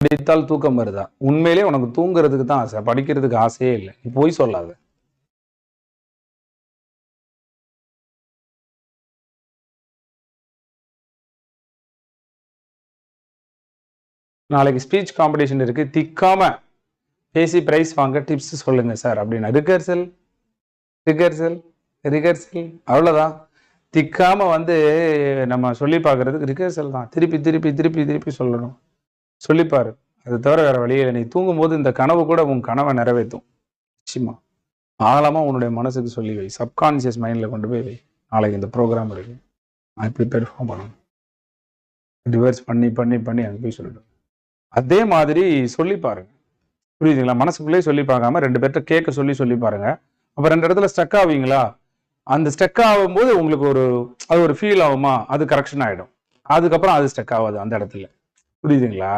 படித்தால் தூக்கம் வருதா? உண்மையிலே உனக்கு தூங்குறதுக்கு தான் ஆசை. படிக்கிறதுக்கு ஆசையே இல்லை. நீ போய் சொல்லாத. நாளைக்கு ஸ்பீச் காம்படிஷன் இருக்கு. திக்காம பேசி பிரைஸ் வாங்க டிப்ஸ் சொல்லுங்க சார் அப்படின்னா. ரிகர்சல் ரிகர்சல் ரிகர்சல் அவ்வளோதான் திக்காம வந்து நம்ம சொல்லி பார்க்கறதுக்கு ரிகர்சல் தான். திருப்பி திருப்பி திருப்பி திருப்பி சொல்லணும். சொல்லிப்பாரு. அது தவிர வேற வழியில நீ தூங்கும்போது இந்த கனவு கூட உன் கனவை நிறைவேற்றும். நிச்சயமா. ஆழமா உன்னுடைய மனசுக்கு சொல்லி வை. சப்கான்சியஸ் மைண்ட்ல கொண்டு போய் வை. நாளைக்கு இந்த ப்ரோக்ராம் இருக்கு. நான் இப்படி பெர்ஃபார்ம் பண்ணணும். ரிவர்ஸ் பண்ணி பண்ணி பண்ணி அங்கே போய் சொல்லிடும் அதே மாதிரி சொல்லி பாருங்க. புரியுதுங்களா? மனசுக்குள்ளேயே சொல்லி பார்க்காம ரெண்டு பேர்கிட்ட கேட்க சொல்லி சொல்லி பாருங்க. அப்போ ரெண்டு இடத்துல ஸ்டக் ஆவீங்களா? அந்த ஸ்டக் ஆகும்போது உங்களுக்கு ஒரு அது ஒரு ஃபீல் ஆகுமா? அது கரெக்ஷன் ஆகிடும் அதுக்கப்புறம் அது ஸ்டக் ஆகாது அந்த இடத்துல. புரியுதுங்களா?